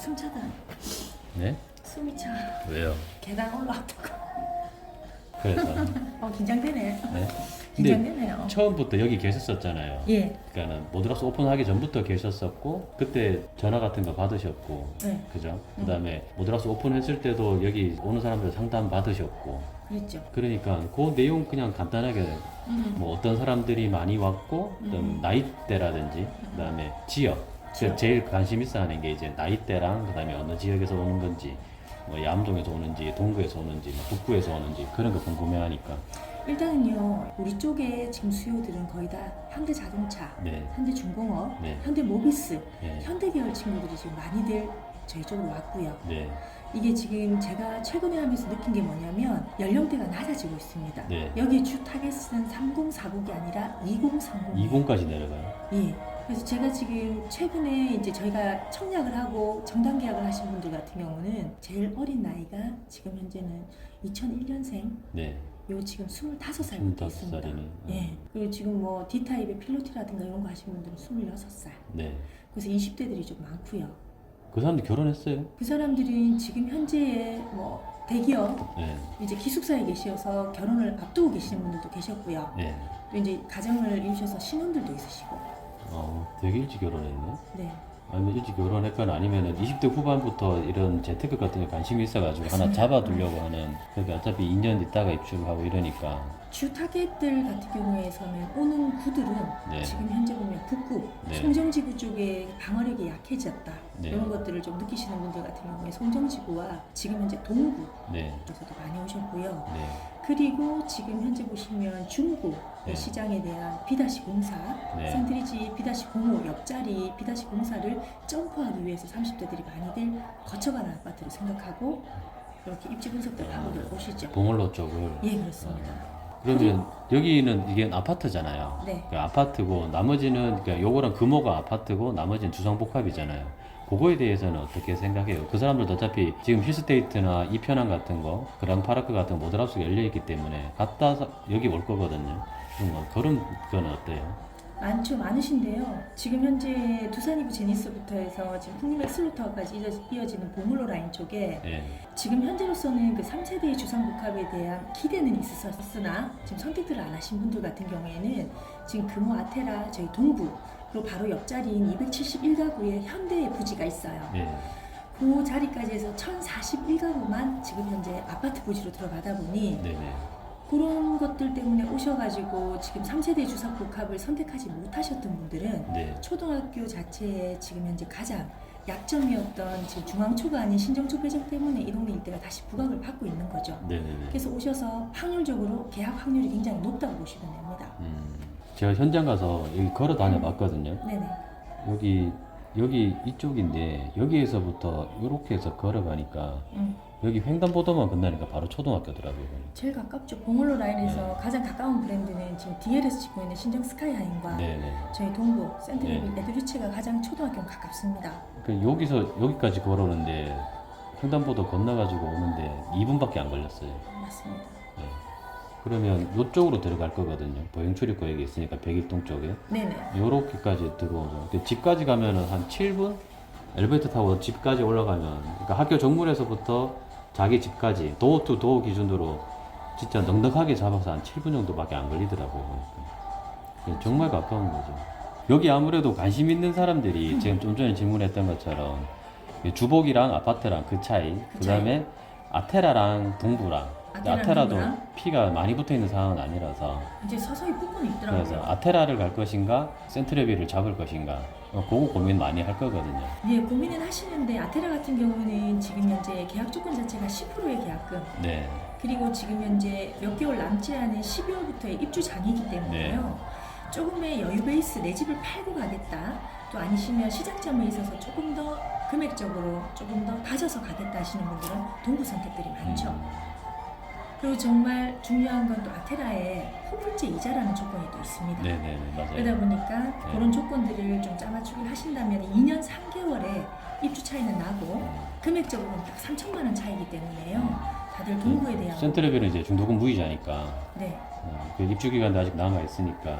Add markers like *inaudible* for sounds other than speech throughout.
숨 차다. 네? 숨이 차. 왜요? 계단 올라왔다고. 그래서 *laughs* 어 긴장되네. 네. *laughs* 긴장되네요. 처음부터 여기 계셨었잖아요. 예. 그러니까는 모드라스 오픈하기 전부터 계셨었고 그때 전화 같은 거 받으셨고 네. 그죠? 그다음에 모드라스 오픈했을 때도 여기 오는 사람들 상담 받으셨고 그랬죠. 그러니까 그 내용 그냥 간단하게 음. 뭐 어떤 사람들이 많이 왔고 음. 나이대라든지 그다음에 지역 지역. 제일 관심 있어 하는 게 이제 나이대랑 그다음에 어느 지역에서 오는 건지 뭐 양동에서 오는지 동구에서 오는지 뭐 북구에서 오는지 그런 거 궁금해하니까 일단은요. 우리 쪽에 지금 수요들은 거의 다 현대 자동차, 네, 현대 중공업, 네. 현대 모비스, 네, 현대 계열 친구들이 지금 많이들 저희 쪽으로 왔고요. 네, 이게 지금 제가 최근에 하면서 느낀 게 뭐냐면 연령대가 낮아지고 있습니다. 네. 여기 주 타겟은 3040이 아니라 2030. 20까지 내려가요. 예. 그래서 제가 지금 최근에 이제 저희가 청약을 하고 정당 계약을 하신 분들 같은 경우는 제일 어린 나이가 지금 현재는 2001년생 네, 요 지금 25살부터 있습니다. 25살이네. 예. 그리고 지금 뭐 D타입의 필로티라든가 이런 거 하신 분들은 26살. 네. 그래서 20대들이 좀 많고요. 그 사람들 결혼했어요? 그 사람들은 지금 현재의 뭐 대기업 네, 이제 기숙사에 계셔서 결혼을 앞두고 계시는 분들도 계셨고요. 네. 또 이제 가정을 이루셔서 신혼들도 있으시고. 어, 되게 일찍 결혼했네. 네. 아니면 일찍 결혼했거나 아니면은 20대 후반부터 이런 재테크 같은 게 관심이 있어가지고 하나. 잡아두려고 하는 그러니까 어차피 2년 있다가 입주하고 이러니까 주 타겟들 같은 경우에서는 오는 구들은 네. 지금 현재 보면 북구, 네. 송정지구 쪽에 방어력이 약해졌다. 네. 이런 것들을 좀 느끼시는 분들 같은 경우에 송정지구와 지금 현재 동구 네, 쪽에서도 많이 오셨고요. 네, 그리고 지금 현재 보시면 중구 네. 시장에 대한 비다시 공사, 네. 센트리지 비다시 공호 옆자리 비다시 공사를 점프하기 위해서 30대들이 많이들 거쳐가는 아파트로 생각하고 이렇게 입지 분석들 하고들 오시죠. 봉을로 쪽을 예, 그렇습니다. 그러면 여기는 이게 아파트잖아요. 네. 그 아파트고 나머지는 그러니까 요거랑 금호가 아파트고 나머지는 주상복합이잖아요. 그거에 대해서는 어떻게 생각해요? 그 사람들도 어차피 지금 힐스테이트나 이편항 같은 거, 그랑파르크 같은 거 모델하우스가 열려 있기 때문에 갔다 서- 여기 올 거거든요. 뭐 그런 건 어때요? 많죠, 많으신데요. 지금 현재 두산이브 제니스부터 해서 지금 풍림맥 슬로터까지 이어- 이어지는 보물로 라인 쪽에 예, 지금 현재로서는 그 3세대의 주상복합에 대한 기대는 있었으나 지금 선택들을 안 하신 분들 같은 경우에는 지금 금호 아테라 저희 동구 그리고 바로 옆자리인 271가구의 현대의 부지가 있어요. 예, 그 자리까지 해서 1041가구만 지금 현재 아파트 부지로 들어가다 보니 네, 네, 그런 것들 때문에 오셔가지고 지금 3세대 주상복합을 선택하지 못하셨던 분들은 네, 초등학교 자체에 지금 현재 가장 약점이었던 지금 중앙초가 아닌 신정초 배정 때문에 이 동네 일대가 다시 부각을 받고 있는 거죠. 네, 네, 네. 그래서 오셔서 확률적으로 계약 확률이 굉장히 높다고 보시면 됩니다. 음, 제가 현장 가서 여기 걸어 다녀봤거든요. 네네. 여기 여기 이쪽인데 여기에서부터 이렇게 해서 걸어가니까 음, 여기 횡단보도만 건너니까 바로 초등학교더라고요. 제일 가깝죠. 봉울로 라인에서 가장 가까운 브랜드는 지금 DLS 찍고 있는 신정 스카이하인과 네네. 저희 동부 센트리빌 네. 에드류체가 가장 초등학교는 가깝습니다. 그 여기서 여기까지 걸어오는데 횡단보도 건너가지고 오는데 2분밖에 안 걸렸어요. 맞습니다. 네. 그러면 이쪽으로 들어갈 거거든요. 보행 출입구역이 있으니까 백일동 쪽에 네네. 요렇게까지 들어오죠. 근데 집까지 가면은 한 7분 엘리베이터 타고 집까지 올라가면 그러니까 학교 정문에서부터 자기 집까지 도어 투 도어 기준으로 진짜 넉넉하게 잡아서 한 7분 정도밖에 안 걸리더라고요. 그게 정말 가까운 거죠. 여기 아무래도 관심 있는 사람들이 지금 좀 전에 질문했던 것처럼 이 주복이랑 아파트랑 그 차이, 그 다음에 아테라랑 동부랑 아테라도 동부랑? 피가 많이 붙어 있는 상황은 아니라서 이제 서서히 붙고는 있더라고요. 그래서 아테라를 갈 것인가 센트레비를 잡을 것인가 어, 그거 고민 많이 할 거거든요. 예, 고민은 하시는데 아테라 같은 경우는 지금 현재 계약 조건 자체가 10%의 계약금 네, 그리고 지금 현재 몇 개월 남지 않은 12월부터의 입주 장이기 때문에요. 네. 조금의 여유 베이스 내 집을 팔고 가겠다. 또 아니시면 시장점에 있어서 조금 더 금액적으로 조금 더 가져서 가겠다 하시는 분들은 동부 선택들이 많죠. 음, 그리고 정말 중요한 건 또 아테라에 호불제 이자라는 조건이 또 있습니다. 네, 네, 네, 그러다 맞아요. 보니까 그런 조건들을 좀 짜맞추기를 하신다면 2년 3개월에 입주 차이는 나고 음. 금액적으로는 딱 3천만 원 차이기 때문에요. 다들 동부에 대한 센트레비는 이제 중도금 무이자니까 네, 어, 그 입주 기간도 아직 남아 있으니까 네,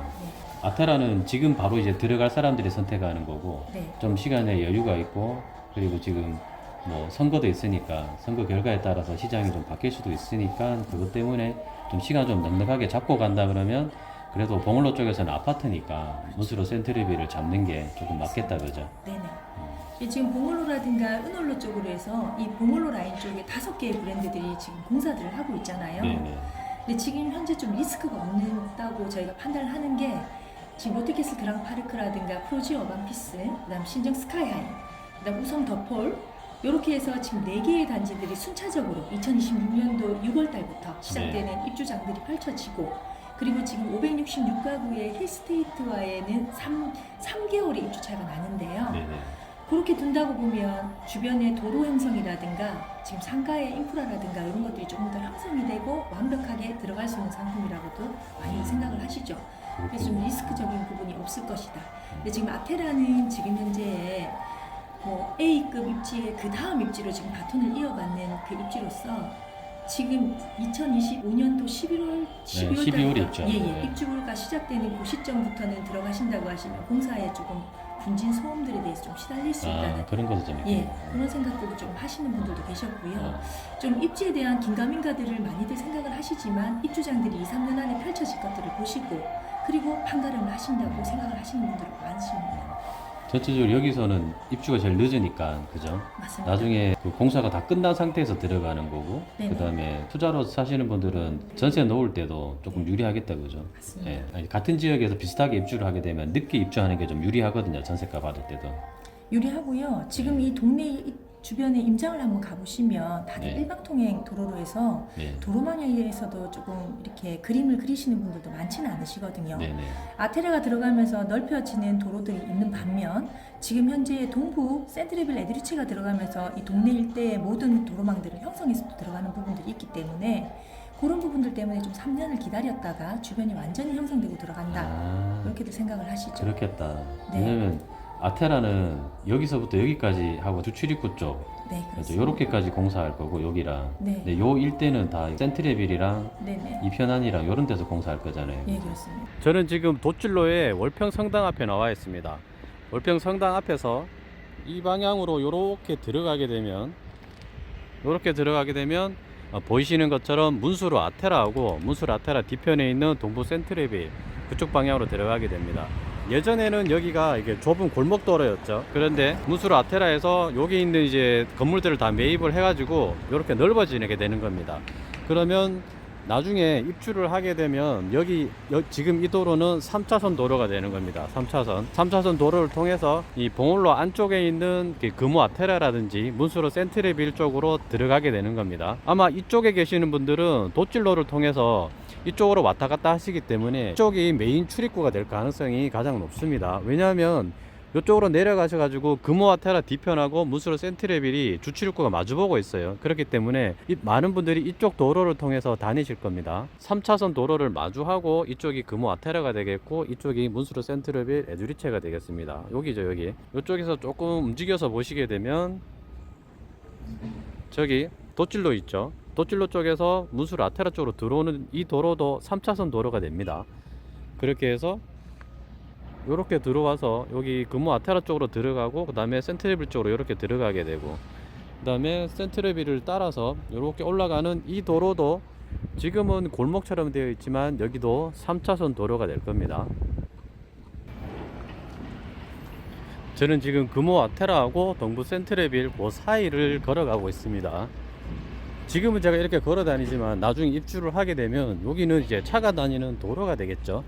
아테라는 지금 바로 이제 들어갈 사람들이 선택하는 거고 네. 좀 시간에 여유가 있고 그리고 지금 뭐 선거도 있으니까 선거 결과에 따라서 시장이 좀 바뀔 수도 있으니까 그것 때문에 좀 시간 좀 넉넉하게 잡고 간다 그러면 그래도 봉울로 쪽에서는 아파트니까 문수로 센트리비를 잡는 게 조금 맞겠다 그죠? 네네. 이 지금 봉올로라든가 은올로 쪽으로 해서 이 봉올로 라인 쪽에 다섯 개의 브랜드들이 지금 공사들을 하고 있잖아요. 네네. 근데 지금 현재 좀 리스크가 없다고 저희가 판단을 하는 게 지금 롯데캐슬 그랑파르크라든가 프로지 어반피스, 그다음 신정 스카이하이, 그다음 우성 더폴 이렇게 해서 지금 네 개의 단지들이 순차적으로 2026년도 6월 달부터 시작되는 입주장들이 펼쳐지고 그리고 지금 566가구의 힐스테이트와에는 3, 3개월의 입주 차이가 나는데요. 네네. 그렇게 둔다고 보면 주변의 도로 형성이라든가 지금 상가의 인프라라든가 이런 것들이 조금 더 형성이 되고 완벽하게 들어갈 수 있는 상품이라고도 많이 생각을 하시죠. 그래서 좀 리스크적인 부분이 없을 것이다. 근데 지금 아테라는 지금 현재 뭐 A급 입지의 그 다음 입지로 지금 바톤을 이어가는 그 입지로서 지금 2025년도 11월 12월 12월 입주. 예, 예, 네. 입주가 시작되는 그 시점부터는 들어가신다고 하시면 공사에 조금 분진 소음들에 대해서 좀 시달릴 수 있다는 아 그런 것도 좀 예. 그런 생각들도 좀 하시는 분들도 계셨고요. 어, 좀 입지에 대한 긴가민가들을 많이들 생각을 하시지만 입주장들이 2, 3년 안에 펼쳐질 것들을 보시고 그리고 판가름을 하신다고 생각을 하시는 분들이 많으십니다. 전체적으로 여기서는 입주가 제일 늦으니까 그죠? 맞습니다. 나중에 그 공사가 다 끝난 상태에서 들어가는 거고 네네. 그다음에 투자로 사시는 분들은 전세 놓을 때도 조금 유리하겠다 그죠? 맞습니다. 예, 아니, 같은 지역에서 비슷하게 입주를 하게 되면 늦게 입주하는 게 좀 유리하거든요 전세가 받을 때도 유리하고요. 지금 이 동네 이 주변에 임장을 한번 가보시면 다들 네. 일방통행 도로로 해서 네. 도로망에서도 조금 이렇게 그림을 그리시는 분들도 많지는 않으시거든요. 네 네 아테라가 들어가면서 넓혀지는 도로들이 있는 반면 지금 현재 동부 센트리빌 에드리치가 들어가면서 이 동네 일대의 모든 도로망들을 형성해서 또 들어가는 부분들이 있기 때문에 그런 부분들 때문에 좀 3년을 기다렸다가 주변이 완전히 형성되고 들어간다 아 이렇게도 생각을 하시죠. 그렇겠다 네. 왜냐면 아테라는 여기서부터 여기까지 하고 주출입구 쪽 네, 그래서 그렇습니다. 요렇게까지 공사할 거고 여기랑 네. 근데 요 일대는 다 센트레빌이랑 네네. 이편안이랑 요런 데서 공사할 거잖아요 예, 그렇습니다. 저는 지금 도찔로의 월평 성당 앞에 나와 있습니다. 월평 성당 앞에서 이 방향으로 이렇게 들어가게 되면 이렇게 들어가게 되면 어, 보이시는 것처럼 문수로 아테라하고 문수로 아테라 뒤편에 있는 동부 센트레빌 그쪽 방향으로 들어가게 됩니다. 예전에는 여기가 이게 좁은 골목도로였죠. 그런데 문수로 아테라에서 여기 있는 이제 건물들을 다 매입을 해가지고 이렇게 넓어지게 되는 겁니다. 그러면 나중에 입주를 하게 되면 여기 여- 지금 이 도로는 3차선 도로가 되는 겁니다. 3차선. 3차선 도로를 통해서 이 봉울로 안쪽에 있는 그 금호 아테라라든지 문수로 센트레빌 쪽으로 들어가게 되는 겁니다. 아마 이쪽에 계시는 분들은 도찔로를 통해서 이쪽으로 왔다 갔다 하시기 때문에 이쪽이 메인 출입구가 될 가능성이 가장 높습니다. 왜냐하면 이쪽으로 내려가셔가지고 금호아테라 뒤편하고 무스로 센트레빌이 주출입구가 마주보고 있어요. 그렇기 때문에 이 많은 분들이 이쪽 도로를 통해서 다니실 겁니다. 3차선 도로를 마주하고 이쪽이 금호아테라가 되겠고 이쪽이 문수로 센트레빌 에듀리체가 되겠습니다. 여기죠 여기. 이쪽에서 조금 움직여서 보시게 되면 저기 도찔로 있죠. 도찔로 쪽에서 문수로 아테라 쪽으로 들어오는 이 도로도 3차선 도로가 됩니다. 그렇게 해서 이렇게 들어와서 여기 금호 아테라 쪽으로 들어가고 그 다음에 센트레빌 쪽으로 이렇게 들어가게 되고 그 다음에 센트레빌을 따라서 이렇게 올라가는 이 도로도 지금은 골목처럼 되어 있지만 여기도 3차선 도로가 될 겁니다. 저는 지금 금호 아테라하고 동부 센트레빌 그 사이를 걸어가고 있습니다. 지금은 제가 이렇게 걸어 다니지만 나중에 입주를 하게 되면 여기는 이제 차가 다니는 도로가 되겠죠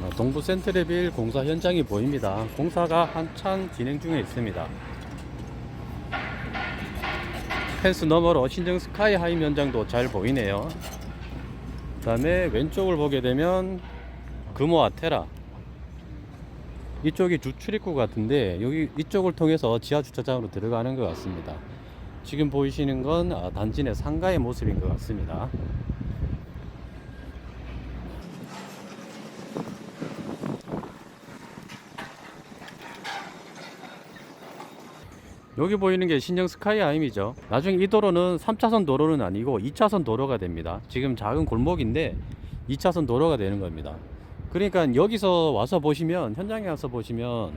어, 동부 센트레빌 공사 현장이 보입니다. 공사가 한창 진행 중에 있습니다. 펜스 너머로 신정 스카이 하이 현장도 잘 보이네요. 그 다음에 왼쪽을 보게 되면 금호 아테라 이쪽이 주 출입구 같은데 여기 이쪽을 통해서 지하 주차장으로 들어가는 것 같습니다. 지금 보이시는 건 아, 단지 내 상가의 모습인 것 같습니다. 여기 보이는 게 신정 스카이 아임이죠. 나중에 이 도로는 3차선 도로는 아니고 2차선 도로가 됩니다. 지금 작은 골목인데 2차선 도로가 되는 겁니다. 그러니까 여기서 와서 보시면 현장에 와서 보시면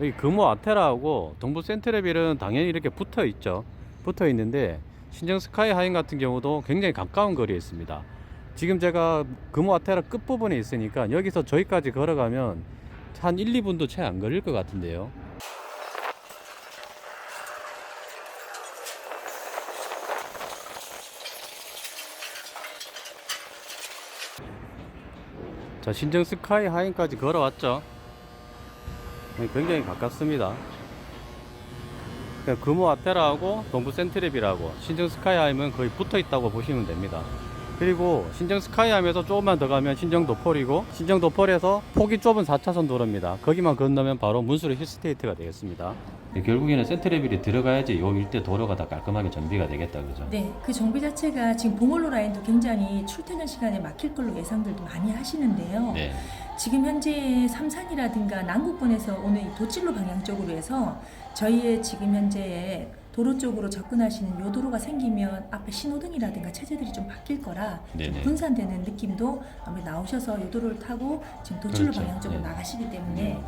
여기 금호 아테라하고 동부 센트레빌은 당연히 이렇게 붙어 있죠. 붙어 있는데 신정 스카이 하인 같은 경우도 굉장히 가까운 거리에 있습니다. 지금 제가 금호 아테라 끝부분에 있으니까 여기서 저기까지 걸어가면 한 1, 2분도 채 안 걸릴 것 같은데요. 자, 신정 스카이 하인까지 걸어왔죠. 네, 굉장히 가깝습니다. 그냥 금호 아테라하고 동부 센트랩이라고 신정 스카이 하임은 거의 붙어 있다고 보시면 됩니다. 그리고 신정 스카이하임에서 조금만 더 가면 신정 도폴이고 신정 도폴에서 폭이 좁은 4차선 도로입니다. 거기만 건너면 바로 문수로 힐스테이트가 되겠습니다. 결국에는 센트레빌이 들어가야지 요 일대 도로가 다 깔끔하게 정비가 되겠다 그죠? 네, 그 정비 자체가 지금 봉올로 라인도 굉장히 출퇴근 시간에 막힐 걸로 예상들도 많이 하시는데요. 네. 지금 현재 삼산이라든가 남구권에서 오는 이 도찔로 방향 쪽으로 해서 저희의 지금 현재 도로 쪽으로 접근하시는 요 도로가 생기면 앞에 신호등이라든가 체제들이 좀 바뀔 거라 좀 네네. 분산되는 느낌도 아무래도 나오셔서 요 도로를 타고 지금 도찔로 그렇죠. 방향 쪽으로 네. 나가시기 때문에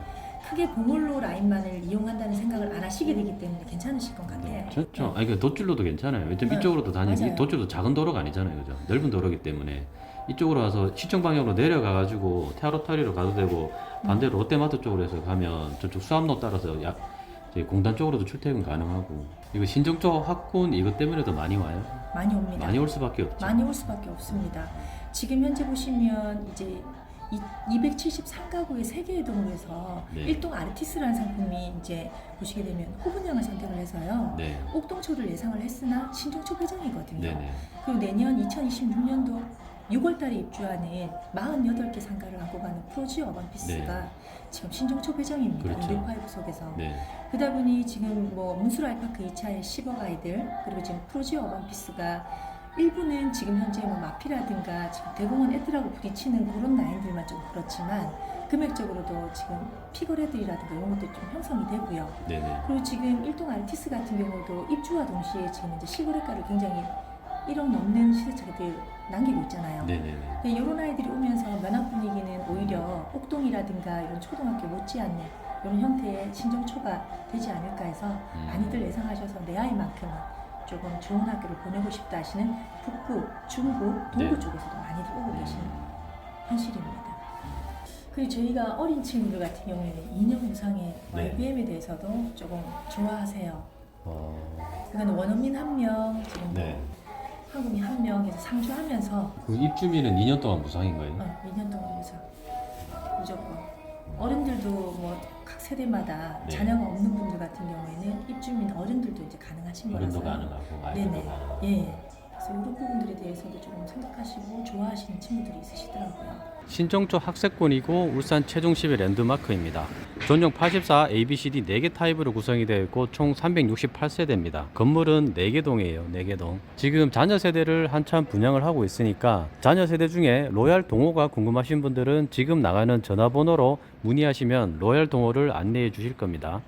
크게 봉올로 라인만을 이용한다는 생각을 안 하시게 되기 때문에 괜찮으실 것 같아요. 좋죠. 아니 그 도출로도 괜찮아요. 요즘 네, 이쪽으로도 다니는 맞아요. 도출도 작은 도로가 아니잖아요, 그죠? 넓은 도로기 때문에 이쪽으로 와서 시청 방향으로 내려가 가지고 테아로타리로 가도 되고 반대로 롯데마트 쪽으로 해서 가면 저쪽 수암로 따라서 약 저희 공단 쪽으로도 출퇴근 가능하고 이거 신정 쪽 학군 이것 때문에도 많이 와요. 많이 옵니다. 많이 올 수밖에 없죠. 많이 올 수밖에 없습니다. 지금 현재 보시면 이제 273가구의 세개의 동으로해서 네. 일동 아르티스라는 상품이 이제 보시게 되면 호분형을 선택을 해서요. 네, 옥동초를 예상을 했으나 신종초 배정이거든요. 네네. 그리고 내년 2026년도 6월달에 입주하는 48개 상가를 안고 가는 프로지 어반피스가 지금 신종초 배정입니다. 네. 그렇죠. 인류파이브 속에서. 네, 그러다 보니 지금 뭐 문수라이파크 2차의 10억 아이들 그리고 지금 프로지 어반피스가 일부는 지금 현재 뭐 마피라든가 지금 대공원 애들하고 부딪히는 그런 라인들만 좀 그렇지만 금액적으로도 지금 피거레들이라든가 이런 것도 좀 형성이 되고요. 네네. 그리고 지금 일동 아르티스 같은 경우도 입주와 동시에 지금 이제 실거래가를 굉장히 1억 넘는 시세차들 남기고 있잖아요. 네네네. 근데 이런 아이들이 오면서 면학 분위기는 오히려 옥동이라든가 이런 초등학교 못지않는 이런 형태의 신정초가 되지 않을까 해서 음. 많이들 예상하셔서 내 아이만큼은 조금 좋은 학교를 보내고 싶다 하시는 북부, 중부, 동부 네. 쪽에서도 많이들 오고 계시는 음. 현실입니다. 그리고 저희가 어린 친구들 같은 경우에는 2년 무상의 네. IBM에 대해서도 조금 좋아하세요. 어, 그거는 원어민 한 명, 지금 네. 한국인 한명 해서 상주하면서 그 입주민은 2년 동안 무상인 거예요? 어, 2년 동안 무상 무조건 어른들도 뭐각 세대마다 네. 자녀가 없는 분들 같은 경우에는 입주민 어른들도 이제 가능하신 거라서 어른도 가능하고 네네 아이들도 가능하고. 예 그래서 이런 부분들에 대해서도 조금 생각하시고 좋아하시는 친구들이 있으시더라고요. 신정초 학세권이고 울산 최종 10의 랜드마크입니다. 전용 84 ABCD 4개 타입으로 구성이 되어 있고 총 368세대입니다. 건물은 4개 동이에요. 4개 동. 지금 자녀 세대를 한참 분양을 하고 있으니까 자녀 세대 중에 로얄 동호가 궁금하신 분들은 지금 나가는 전화번호로 문의하시면 로얄 동호를 안내해 주실 겁니다.